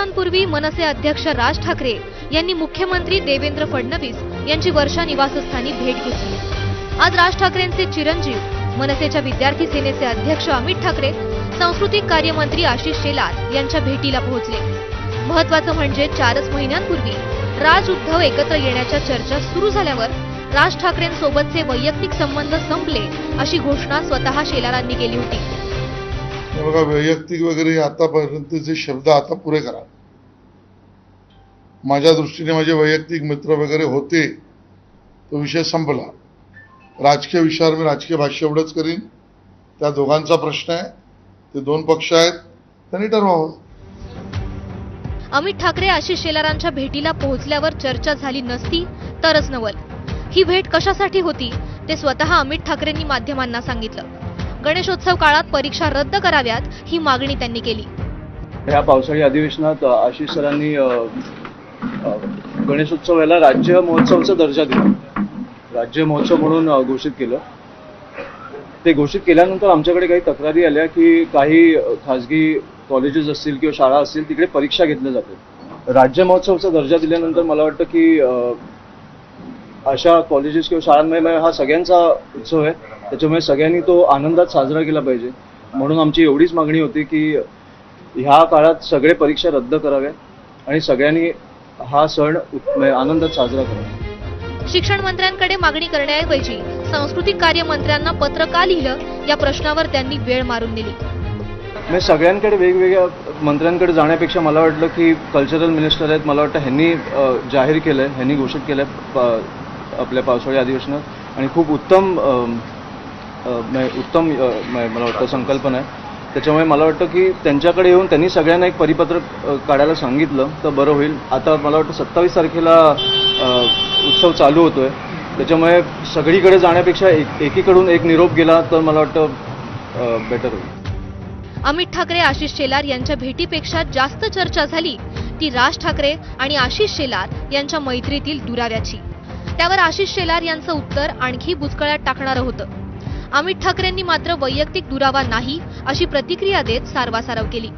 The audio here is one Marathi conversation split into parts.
दिवसांपूर्वी मनसे अध्यक्ष राज ठाकरे यांनी मुख्यमंत्री देवेंद्र फडणवीस यांची वर्षा निवासस्थानी भेट घेतली. आज राज ठाकरेंचे चिरंजीव मनसेच्या विद्यार्थी सेनेचे अध्यक्ष अमित ठाकरे सांस्कृतिक कार्यमंत्री आशिष शेलार यांच्या भेटीला पोहोचले. महत्वाचं म्हणजे चारच महिन्यांपूर्वी राज उद्धव एकत्र येण्याच्या चर्चा सुरू झाल्यावर राज ठाकरेंसोबतचे वैयक्तिक संबंध संपले अशी घोषणा स्वतः शेलारांनी केली होती. बघा वैयक्तिक वगैरे आतापर्यंतचे शब्द आता पुरे करा. माझ्या दृष्टीने माझे वैयक्तिक मित्र वगैरे होते तो विषय संपला. राजकीय विषयावर मी राजकीय भाष्य एवढंच करीन. त्या दोघांचा प्रश्न आहे. ते दोन पक्ष आहेत. त्यांनी ठरवावं. अमित ठाकरे आशिष शेलारांच्या भेटीला पोहोचल्यावर चर्चा झाली नसती तरच नवल. ही भेट कशासाठी होती ते स्वतः अमित ठाकरेंनी माध्यमांना सांगितलं. गणेशोत्सव काळात परीक्षा रद्द कराव्यात ही मागणी त्यांनी केली. ह्या पावसाळी अधिवेशनात आशिष सरांनी गणेशोत्सव याला राज्य महोत्सवाचा दर्जा दिला. राज्य महोत्सव म्हणून घोषित केलं. ते घोषित केल्यानंतर आमच्याकडे काही तक्रारी आल्या की काही खाजगी कॉलेजेस असतील किंवा शाळा असतील तिकडे परीक्षा घेतल्या जातात राज्य महोत्सवाचा दर्जा दिल्यानंतर मला वाटतं की अशा कॉलेजेस किंवा शाळांमध्ये हा सगळ्यांचा उत्सव आहे. त्याच्यामुळे सगळ्यांनी तो आनंदात साजरा केला पाहिजे. म्हणून आमची एवढीच मागणी होती की ह्या काळात सगळे परीक्षा रद्द कराव्या आणि सगळ्यांनी हा सण म्हणजे आनंदात साजरा करावा शिक्षण मंत्र्यांकडे मागणी करण्याऐवजी सांस्कृतिक कार्य मंत्र्यांना पत्र का लिहिलं या प्रश्नावर त्यांनी वेळ मारून दिली. म्हणजे सगळ्यांकडे वेगवेगळ्या मंत्र्यांकडे जाण्यापेक्षा मला वाटलं की कल्चरल मिनिस्टर आहेत मला वाटतं ह्यांनी जाहीर केलं आहे ह्यांनी घोषित केलं आहे आपल्या पावसाळी अधिवेशनात. आणि खूप उत्तम उत्तम मला वाटतं संकल्पना आहे. त्याच्यामुळे मला वाटतं की त्यांच्याकडे येऊन त्यांनी सगळ्यांना एक परिपत्रक काढायला सांगितलं तर बरं होईल. आता मला वाटतं सत्तावीस तारखेला उत्सव चालू होतोय. त्याच्यामुळे सगळीकडे जाण्यापेक्षा एक एकीकडून एक निरोप गेला तर मला वाटतं बेटर होईल. अमित ठाकरे आशिष शेलार यांच्या भेटीपेक्षा जास्त चर्चा झाली. ती राज ठाकरे आणि आशिष शेलार यांच्या मैत्रीतील दुराव्याची त्यावर आशिष शेलार यांचं उत्तर आणखी बुचकळ्यात टाकणारं होतं. अमित ठाकरेंनी मात्र वैयक्तिक दुरावा नाही अशी प्रतिक्रिया देत सारवासारव केली.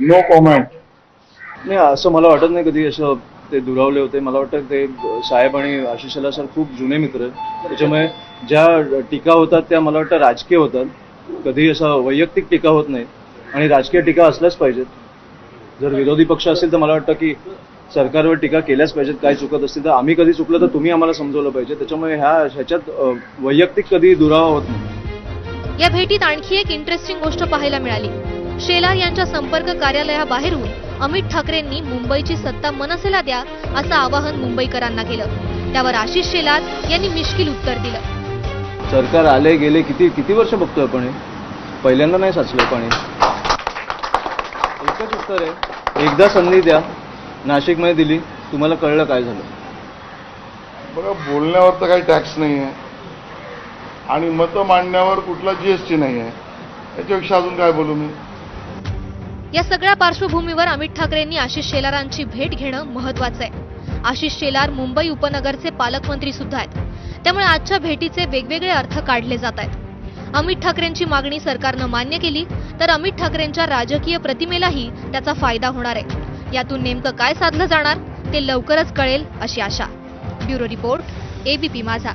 नो कॉमेंट नाही असं मला वाटत नाही कधी असं ते दुरावले होते. मला वाटतं ते साहेब आणि आशिषला सर खूप जुने मित्र आहेत. त्याच्यामुळे ज्या टीका होतात त्या मला वाटतं राजकीय होतात. कधी असं वैयक्तिक टीका होत नाही. आणि राजकीय टीका असल्याच पाहिजेत. जर विरोधी पक्ष असेल तर मला वाटतं की सरकारवर टीका केल्याच पाहिजेत काय चुकत असतील तर आम्ही कधी चुकलं तर तुम्ही आम्हाला समजवलं पाहिजे. त्याच्यामुळे ह्या ह्याच्यात वैयक्तिक कधी दुरावा होत नाही. या भेटीत आणखी एक इंटरेस्टिंग गोष्ट पाहायला मिळाली. शेलार यांच्या संपर्क कार्यालयाबाहेरून अमित ठाकरेंनी मुंबईची सत्ता मनसेला द्या असं आवाहन मुंबईकरांना केलं. त्यावर आशिष शेलार यांनी मिश्किल उत्तर दिलं. सरकार आले गेले किती किती वर्ष बघतोय आपण? पहिल्यांदा नाही साचलं पाणी. एकच उत्तर आहे. एकदा संधी द्या. नाशिकमध्ये दिली. तुम्हाला कळलं काय झालं. बघा बोलण्यावर तर काही टॅक्स नाही आहे. आणि मतं मांडण्यावर कुठला जीएसटी नाही आहे. याच्यापेक्षा अजून काय बोलू मी? या सगळ्या पार्श्वभूमीवर अमित ठाकरेंनी आशिष शेलारांची भेट घेणं महत्वाचं आहे आशिष शेलार मुंबई उपनगरचे पालकमंत्री सुद्धा आहेत. त्यामुळे आजच्या भेटीचे वेगवेगळे अर्थ काढले जात आहेत. अमित ठाकरेंची मागणी सरकारनं मान्य केली. तर अमित ठाकरेंच्या राजकीय प्रतिमेलाही त्याचा फायदा होणार आहे. यातून नेमकं काय साधलं जाणार ते लवकरच कळेल अशी आशा. ब्युरो रिपोर्ट एबीपी माझा.